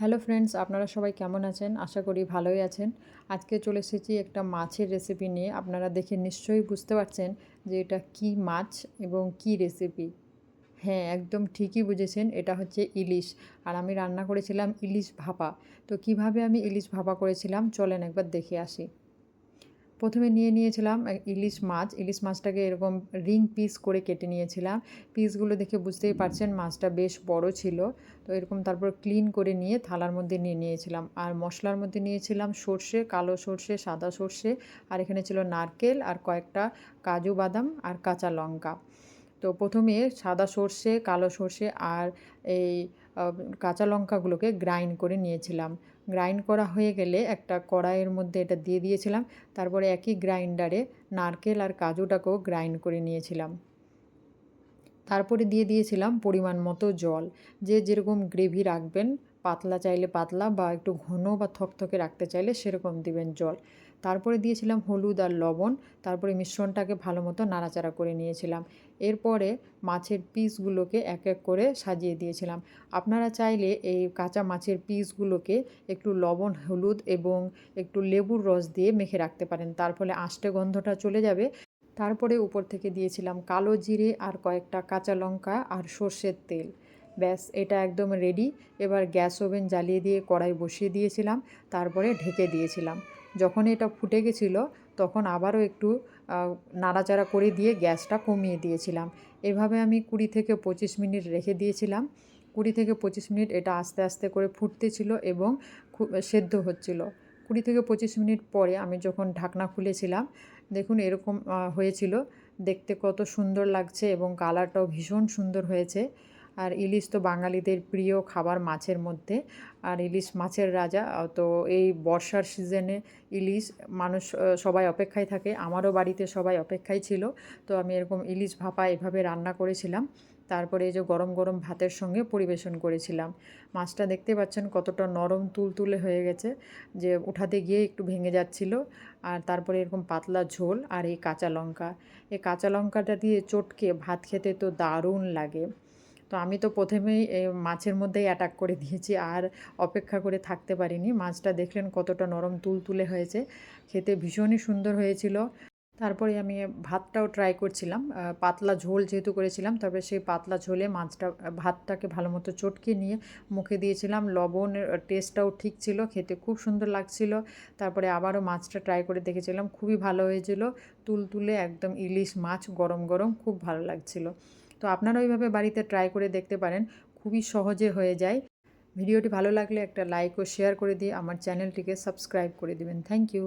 Hello friends, আপনারা সবাই কেমন আছেন? আশা করি ভালোই আছেন। আজকে চলে এসেছি একটা মাছের রেসিপি নিয়ে। আপনারা দেখে নিশ্চয়ই বুঝতে পারছেন যে এটা কি মাছ এবং কি রেসিপি হ্যাঁ একদম ঠিকই বুঝেছেন, এটা হচ্ছে ইলিশ। আর আমি রান্না করেছিলাম ইলিশ ভাপা। তো কীভাবে আমি ইলিশ ভাপা করেছিলাম? চলেন একবার দেখে আসি। প্রথমে নিয়ে নিয়েছিলাম ইলিশ মাছ। ইলিশ মাছটাকে এরকম রিং পিস করে কেটে নিয়েছিলাম। পিসগুলো দেখে বুঝতেই পারছেন মাছটা বেশ বড় ছিল। তো এরকম তারপর ক্লিন করে নিয়ে থালার মধ্যে নিয়ে নিয়েছিলাম। আর মশলার মধ্যে নিয়েছিলাম সর্ষে, কালো সর্ষে, সাদা সর্ষে, আর এখানে ছিল নারকেল, আর কয়েকটা কাজু বাদাম, আর কাঁচা লঙ্কা। তো প্রথমে সাদা সর্ষে, কালো সর্ষে, আর এই কাঁচা লঙ্কাগুলোকে গ্রাইন্ড করে নিয়েছিলাম। গ্রাইন্ড করা হয়ে গেলে একটা কড়াইয়ের মধ্যে এটা দিয়ে দিয়েছিলাম। তারপরে একই গ্রাইন্ডারে নারকেল আর কাজুটাকেও গ্রাইন্ড করে নিয়েছিলাম। তারপরে দিয়ে দিয়েছিলাম পরিমাণ মতো জল। যে যেরকম গ্রেভি রাখবেন পাতলা চাইলে পাতলা বা একটু ঘন বা থকথকে রাখতে চাইলে সেরকম দিবেন জল। তারপরে দিয়েছিলাম হলুদ আর লবণ। তারপরে মিশ্রণটাকে ভালো মতো নাড়াচাড়া করে নিয়েছিলাম। এরপরে মাছের পিসগুলোকে এক এক করে সাজিয়ে দিয়েছিলাম। আপনারা চাইলে এই কাঁচা মাছের পিসগুলোকে একটু লবণ, হলুদ এবং একটু লেবুর রস দিয়ে মেখে রাখতে পারেন। তার ফলে আষ্টে গন্ধটা চলে যাবে। তারপরে উপর থেকে দিয়েছিলাম কালো জিরে আর কয়েকটা কাঁচা লঙ্কা আর সর্ষের তেল। ব্যাস, এটা একদম রেডি এবার গ্যাস ওভেন জ্বালিয়ে দিয়ে কড়াই বসিয়ে দিয়েছিলাম, তারপরে ঢেকে দিয়েছিলাম। যখন এটা ফুটে গেছিল, তখন আবারও একটু নাড়াচাড়া করে দিয়ে গ্যাসটা কমিয়ে দিয়েছিলাম। এভাবে আমি কুড়ি থেকে পঁচিশ মিনিট রেখে দিয়েছিলাম। কুড়ি থেকে পঁচিশ মিনিট এটা আস্তে আস্তে করে ফুটতেছিল এবং সেদ্ধ হচ্ছিল। কুড়ি থেকে পঁচিশ মিনিট পরে আমি যখন ঢাকনা খুলেছিলাম, দেখুন এরকম হয়েছিল। দেখতে কত সুন্দর লাগছে এবং কালারটাও ভীষণ সুন্দর হয়েছে। আর ইলিশ তো বাঙালিদের প্রিয় খাবার মাছের মধ্যে। আর ইলিশ মাছের রাজা তো এই বর্ষার সিজনে ইলিশ মানুষ সবাই অপেক্ষায় থাকে। আমারও বাড়িতে সবাই অপেক্ষায় ছিল। তো আমি এরকম ইলিশ ভাপা এভাবে রান্না করেছিলাম। তারপরে এই যে গরম গরম ভাতের সঙ্গে পরিবেশন করেছিলাম। মাছটা দেখতে পাচ্ছেন কতটা নরম তুলতুলে হয়ে গেছে, যে উঠাতে গিয়ে একটু ভেঙে যাচ্ছিল। আর তারপরে এরকম পাতলা ঝোল আর এই কাঁচা লঙ্কা। এই কাঁচা লঙ্কাটা দিয়ে চটকে ভাত খেতে তো দারুণ লাগে। তো আমি তো প্রথমেই মাছের মধ্যেই অ্যাটাক করে দিয়েছি। আর অপেক্ষা করে থাকতে পারিনি। মাছটা দেখলেন কতটা নরম তুলতুলে হয়েছে। খেতে ভীষণই সুন্দর হয়েছিল। তারপরে আমি ভাতটাও ট্রাই করছিলাম। পাতলা ঝোল যেহেতু করেছিলাম, তবে সেই পাতলা ঝোলে মাছটা ভাতটাকে ভালো মতো চটকে নিয়ে মুখে দিয়েছিলাম। লবণের টেস্টটাও ঠিক ছিল, খেতে খুব সুন্দর লাগছিল। তারপরে আবারও মাছটা ট্রাই করে দেখেছিলাম। খুবই ভালো হয়েছিল। তুলতুলে একদম ইলিশ মাছ, গরম গরম, খুব ভালো লাগছিল। তো আপনারা ওইভাবে বাড়িতে ট্রাই করে দেখতে পারেন, খুবই সহজে হয়ে যায়। ভিডিওটি ভালো লাগলে একটা লাইক ও শেয়ার করে দিয়ে আমার চ্যানেলটিকে সাবস্ক্রাইব করে দেবেন। Thank you